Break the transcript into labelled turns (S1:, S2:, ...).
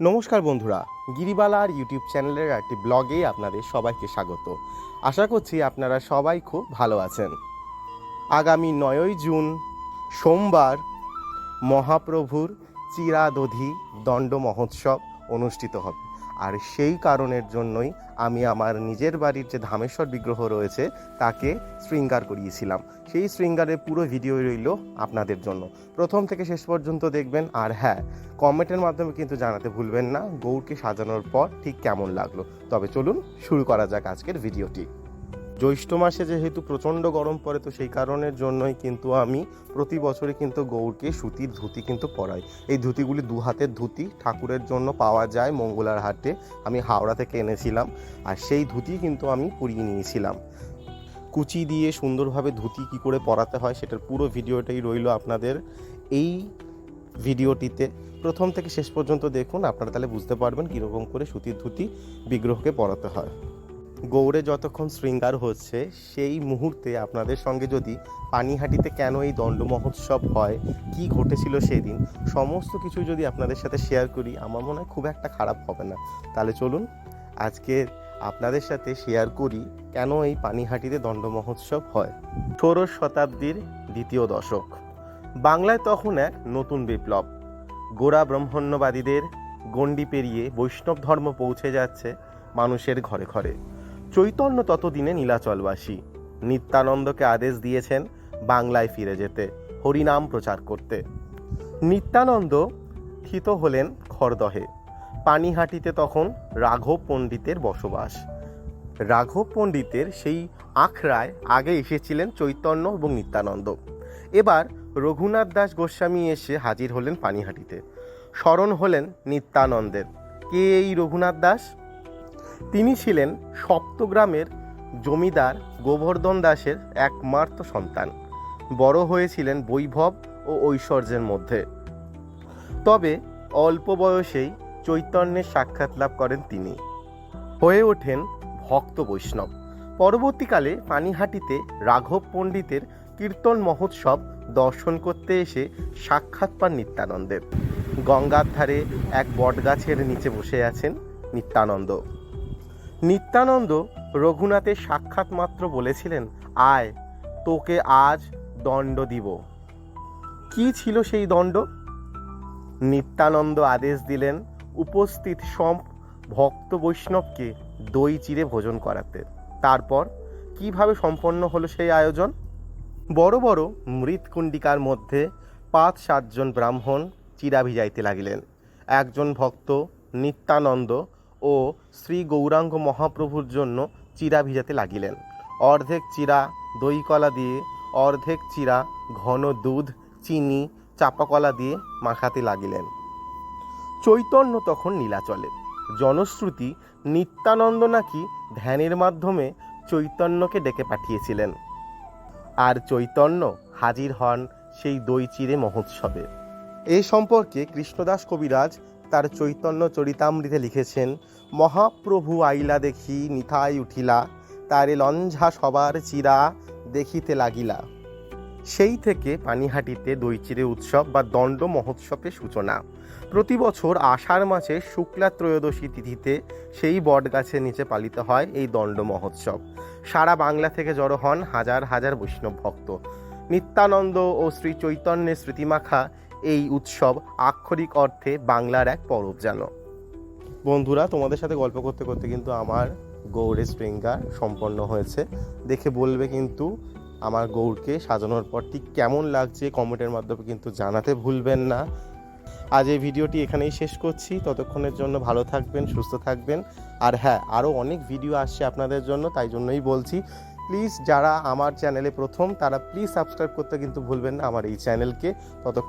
S1: নমস্কার বন্ধুরা, গিরিবালার ইউটিউব চ্যানেলের একটি ব্লগে আপনাদের সবাইকে স্বাগত। আশা করছি আপনারা সবাই খুব ভালো আছেন। আগামী নয়ই জুন, সোমবার, মহাপ্রভুর চিরাদধি দণ্ড মহোৎসব অনুষ্ঠিত হবে। আর সেই কারণের জন্যই আমি আমার নিজের বাড়ির যে ধামেশ্বর বিগ্রহ রয়েছে, তাকে শৃঙ্গার করিয়েছিলাম। সেই শৃঙ্গারের পুরো ভিডিও রইল আপনাদের জন্য। প্রথম থেকে শেষ পর্যন্ত দেখবেন, আর হ্যাঁ কমেন্টের মাধ্যমে কিন্তু জানাতে ভুলবেন না। গৌরকে সাজানোর পর ঠিক কেমন লাগল। তবে চলুন, শুরু করা যাক আজকের ভিডিওটি। জ্যৈষ্ঠ মাসে যেহেতু প্রচণ্ড গরম পড়ে, তো সেই কারণের জন্যই কিন্তু আমি প্রতি বছরে কিন্তু গৌরকে সুতির ধুতি কিন্তু পরাই। এই ধুতিগুলি দু হাতের ধুতি, ঠাকুরের জন্য পাওয়া যায় মঙ্গলার হাটে। আমি হাওড়া থেকে এনেছিলাম আর সেই ধুতি কিন্তু আমি পরিয়ে নিয়েছিলাম। কুচি দিয়ে সুন্দরভাবে ধুতি কি করে পরাতে হয় সেটার পুরো ভিডিওটাই রইল আপনাদের। এই ভিডিওটিতে প্রথম থেকে শেষ পর্যন্ত দেখুন, আপনারা তাহলে বুঝতে পারবেন কীরকম করে সুতির ধুতি বিগ্রহকে পরাতে হয়। গৌড়ে যতক্ষণ শৃঙ্গার হচ্ছে, সেই মুহূর্তে আপনাদের সঙ্গে যদি পানিহাটিতে কেন এই দণ্ড মহোৎসব হয়, কি ঘটেছিল সেদিন, সমস্ত কিছু যদি আপনাদের সাথে শেয়ার করি, আমার মনে হয় খুব একটা খারাপ হবে না। তাহলে চলুন, আজকে আপনাদের সাথে শেয়ার করি কেন এই পানিহাটিতে দণ্ড মহোৎসব হয়। ষোড়শ শতাব্দীর দ্বিতীয় দশক। বাংলায় তখন এক নতুন বিপ্লব। গোড়া ব্রহ্মণ্যবাদীদের গণ্ডি পেরিয়ে বৈষ্ণব ধর্ম পৌঁছে যাচ্ছে মানুষের ঘরে ঘরে। চৈতন্য ততদিনে নীলাচলবাসী। নিত্যানন্দকে আদেশ দিয়েছেন বাংলায় ফিরে যেতে, হরিনাম প্রচার করতে। নিত্যানন্দ থিত হলেন খরদহে পানিহাটিতে তখন রাঘব পণ্ডিতের বসবাস। রাঘব পণ্ডিতের সেই আখড়ায় আগে এসেছিলেন চৈতন্য এবং নিত্যানন্দ। এবার রঘুনাথ দাস গোস্বামী এসে হাজির হলেন পানিহাটিতে। স্মরণ হলেন নিত্যানন্দের। কে এই রঘুনাথ দাস? তিনি ছিলেন সপ্তগ্রামের জমিদার গোবর্ধন দাসের একমাত্র সন্তান। বড় হয়েছিলেন বৈভব ও ঐশ্বর্যের মধ্যে। তবে অল্প বয়সেই চৈতন্যের সাক্ষাৎ লাভ করেন তিনি। হয়ে ওঠেন ভক্ত বৈষ্ণব। পরবর্তীকালে পানিহাটিতে রাঘব পণ্ডিতের কীর্তন মহোৎসব দর্শন করতে এসে সাক্ষাৎ পান নিত্যানন্দের। গঙ্গার ধারে এক বটগাছের নিচে বসে আছেন নিত্যানন্দ। নিত্যানন্দ রঘুনাথের সাক্ষাৎ মাত্র বলেছিলেন, আয়, তোকে আজ দণ্ড দিব। কি ছিল সেই দণ্ড? নিত্যানন্দ আদেশ দিলেন, উপস্থিত সব ভক্ত বৈষ্ণবকে দই চিরে ভোজন করাতে। তারপর কীভাবে সম্পন্ন হলো সেই আয়োজন? বড় বড় মৃৎকুণ্ডিকার মধ্যে পাঁচ সাতজন ব্রাহ্মণ চিরা ভিজাইতে লাগিলেন। একজন ভক্ত নিত্যানন্দ ও শ্রী গৌরাঙ্গ মহাপ্রভুর জন্য চিরা ভিজাতে লাগিলেন। অর্ধেক চিরা দই কলা দিয়ে, অর্ধেক চিরা ঘন দুধ, চিনি চাপাকলা দিয়ে মাখাতে লাগিলেন। চৈতন্য তখন নীলাচলে জনশ্রুতি নিত্যানন্দ নাকি ধ্যানের মাধ্যমে চৈতন্যকে ডেকে পাঠিয়েছিলেন। আর চৈতন্য হাজির হন সেই দই চিরে মহোৎসবে। এই সম্পর্কে কৃষ্ণদাস কবিরাজ তার চৈতন্য চরিতামৃতে লিখেছেন, মহাপ্রভু আইলা দেখি নিথাই উঠিলা, তারে লঞ্ঝা সবার চিরা দেখিতে লাগিলা। সেই থেকে পানিহাটিতে দইচিরে উৎসব বা দণ্ড মহোৎসবের সূচনা। প্রতি বছর আষাঢ় মাসে শুক্লা ত্রয়োদশী তিথিতে সেই বটগাছের নিচে পালিত হয় এই দণ্ড মহোৎসব। সারা বাংলা থেকে জড়ো হন হাজার হাজার বৈষ্ণব ভক্ত। নিত্যানন্দ ও শ্রী চৈতন্যের স্মৃতিমাখা এই উৎসব আক্ষরিক অর্থে বাংলার এক পরব যেন। বন্ধুরা, তোমাদের সাথে গল্প করতে করতে কিন্তু আমার গৌড়ের স্প্রিঙ্গার সম্পন্ন হয়েছে। দেখে বলবে কিন্তু আমার গৌরকে সাজানোর পর ঠিক কেমন লাগছে কমেন্টের মাধ্যমে কিন্তু জানাতে ভুলবেন না। আজ এই ভিডিওটি এখানেই শেষ করছি। ততক্ষণের জন্য ভালো থাকবেন, সুস্থ থাকবেন। আর হ্যাঁ আরও অনেক ভিডিও আসছে আপনাদের জন্য, তাই জন্যই বলছি। প্লিজ যারা আমার চ্যানেলে প্রথম, তারা প্লিজ সাবস্ক্রাইব করতে কিন্তু ভুলবেন না আমার এই চ্যানেলকে। ততক্ষণ